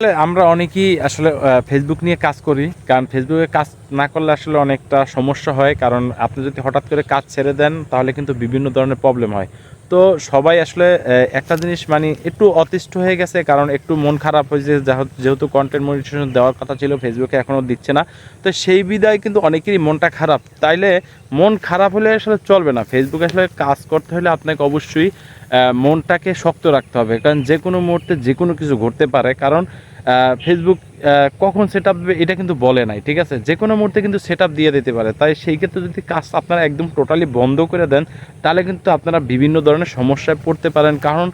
আসলে আমরা অনেকেই আসলে ফেসবুক নিয়ে কাজ করি। কারণ ফেসবুকে কাজ না করলে আসলে অনেকটা সমস্যা হয়। কারণ আপনি যদি হঠাৎ করে কাজ ছেড়ে দেন, তাহলে কিন্তু বিভিন্ন ধরনের প্রবলেম হয়। তো সবাই আসলে একটা জিনিস মানে একটু অতিষ্ঠ হয়ে গেছে, কারণ একটু মন খারাপ হয়েছে, যেহেতু কন্টেন্ট মনিটেশন দেওয়ার কথা ছিল ফেসবুকে এখনও দিচ্ছে না। তো সেই বিদায় কিন্তু অনেকেরই মনটা খারাপ। তাইলে মন খারাপ হলে আসলে চলবে না। ফেসবুকে আসলে কাজ করতে হলে আপনাকে অবশ্যই মনটাকে শক্ত রাখতে হবে। কারণ যে কোনো মুহূর্তে যে কোনো কিছু ঘটতে পারে। কারণ ফেসবুক কখন সেট আপ এটা কিন্তু বলে নাই, ঠিক আছে? যে কোনো মুহূর্তে কিন্তু সেট দিয়ে দিতে পারে। তাই সেই ক্ষেত্রে যদি কাজ আপনারা একদম টোটালি বন্ধ করে দেন, তাহলে কিন্তু আপনারা বিভিন্ন ধরনের সমস্যায় পড়তে পারেন। কারণ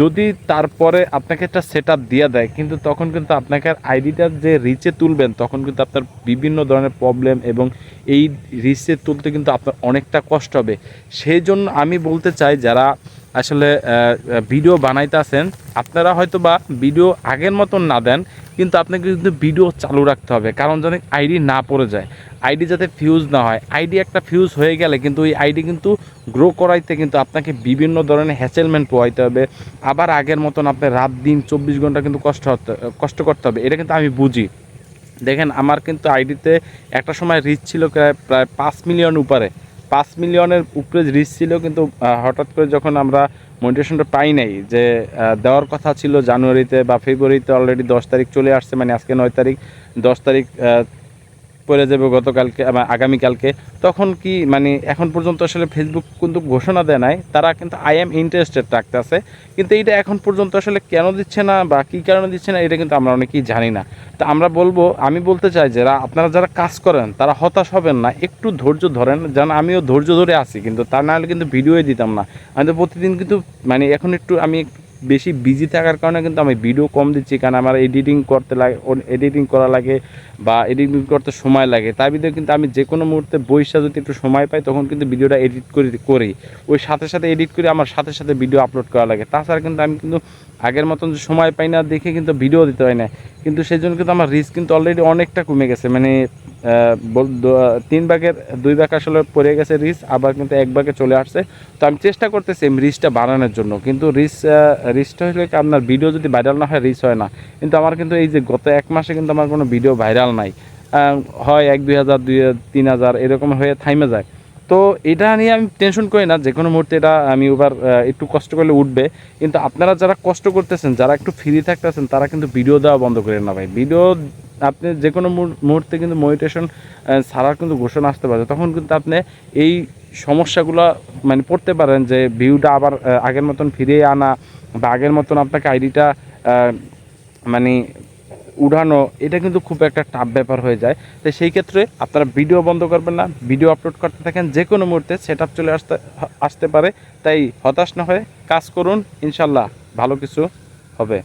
যদি তারপরে আপনাকে একটা সেট দিয়ে দেয়, কিন্তু তখন কিন্তু আপনাকে আইডিটা যে রিচে তুলবেন, তখন কিন্তু আপনার বিভিন্ন ধরনের প্রবলেম এবং এই রিচে তুলতে কিন্তু আপনার অনেকটা কষ্ট হবে। সেই জন্য আমি বলতে চাই, যারা আসলে ভিডিও বানাইতে আছেন আপনারা হয়তো বা ভিডিও আগের মতন না দেন, কিন্তু আপনাকে কিন্তু ভিডিও চালু রাখতে হবে, কারণ যেন আইডি না পড়ে যায়। আইডি যাতে ফিউজ না হয়। আইডি একটা ফিউজ হয়ে গেলে কিন্তু ওই আইডি কিন্তু গ্রো করাইতে কিন্তু আপনাকে বিভিন্ন ধরনের হ্যাচেলমেন্ট পোয়াইতে হবে। আবার আগের মতন আপনার রাত দিন চব্বিশ ঘণ্টা কিন্তু কষ্ট কষ্ট করতে হবে। এটা কিন্তু আমি বুঝি। দেখেন, আমার কিন্তু আইডিতে একটা সময় রিচ ছিল প্রায় প্রায় পাঁচ মিলিয়ন উপরে। পাঁচ মিলিয়নের উপরে রিচ ছিল, কিন্তু হঠাৎ করে যখন আমরা মনিটেশনটা পাই নাই, যে দেওয়ার কথা ছিল জানুয়ারিতে বা ফেব্রুয়ারিতে অলরেডি দশ তারিখ চলে আসছে মানে আজকে নয় তারিখ, দশ তারিখ পড়ে যাবে গতকালকে আগামীকালকে, তখন কি মানে এখন পর্যন্ত আসলে ফেসবুক কিন্তু ঘোষণা দেয় নাই, তারা কিন্তু আই এম ইন্টারেস্টেড রাখতে আছে কিন্তু এইটা এখন পর্যন্ত আসলে কেন দিচ্ছে না বা কী কারণে দিচ্ছে না, এটা কিন্তু আমরা অনেকেই জানি না। তা আমরা বলব, আমি বলতে চাই যারা, আপনারা যারা কাজ করেন, তারা হতাশ হবেন না, একটু ধৈর্য ধরেন, যেন আমিও ধৈর্য ধরে আছি, কিন্তু তা না হলে কিন্তু ভিডিওই দিতাম না। আমি তো প্রতিদিন কিন্তু মানে এখন একটু, আমি বেশি বিজি থাকার কারণে কিন্তু আমি ভিডিও কম দিচ্ছি, কারণ আমার এডিটিং করতে লাগে এডিটিং করা লাগে বা এডিটিং করতে সময় লাগে। তার ভিতরে কিন্তু আমি যে কোনো মুহূর্তে বৈশা যদি একটু সময় পাই, তখন কিন্তু ভিডিওটা এডিট করি করি। ওই সাথে সাথে এডিট করে আমার সাথে সাথে ভিডিও আপলোড করা লাগে। তাছাড়া কিন্তু আমি কিন্তু আগের মতন সময় পাই না, দেখে কিন্তু ভিডিও দিতে হয় না। কিন্তু সেই জন্য কিন্তু আমার রিস্ক কিন্তু অলরেডি অনেকটা কমে গেছে। মানে তিন ভাগের দুই ভাগ আসলে পড়ে গেছে রিস্ক আবার কিন্তু এক ভাগে চলে আসছে। তো আমি চেষ্টা করতেছি রিস্কটা বাড়ানোর জন্য। কিন্তু রিস্ক রিস্কটা হলে আপনার ভিডিও যদি ভাইরাল না হয় রিস্ক হয় না। কিন্তু আমার কিন্তু এই যে গত এক মাসে কিন্তু আমার কোনো ভিডিও ভাইরাল নাই। হয় এক, দুই হাজার, দুই তিন হাজার, এরকম হয়ে থাইমে যায়। তো এটা নিয়ে আমি টেনশন করি না যে কোনো মুহূর্তে এটা, আমি এবার একটু কষ্ট করলে উঠবে। কিন্তু আপনারা যারা কষ্ট করতেছেন, যারা একটু ফ্রি থাকতেছেন, তারা কিন্তু ভিডিও দেওয়া বন্ধ করেন না ভাই। ভিডিও আপনি যে কোনো মুহূর- মুহূর্তে কিন্তু মনিটেশন ছাড়ার কিন্তু ঘোষণা আসতে পারে। তখন কিন্তু আপনি এই সমস্যাগুলো মানে পড়তে পারেন যে ভিউটা আবার আগের মতন ফিরিয়ে আনা বা আগের মতন আপনাকে আইডিটা মানে উড়ানো, এটা কিন্তু খুব একটা টাফ ব্যাপার হয়ে যায়। তো সেই ক্ষেত্রে আপনারা ভিডিও বন্ধ করবেন না ভিডিও আপলোড করতে থাকেন যে কোনো মুহূর্তে সেট আপ চলে আসতে আসতে পারে। তাই হতাশ না হয়ে কাজ করুন, ইনশাল্লাহ ভালো কিছু হবে।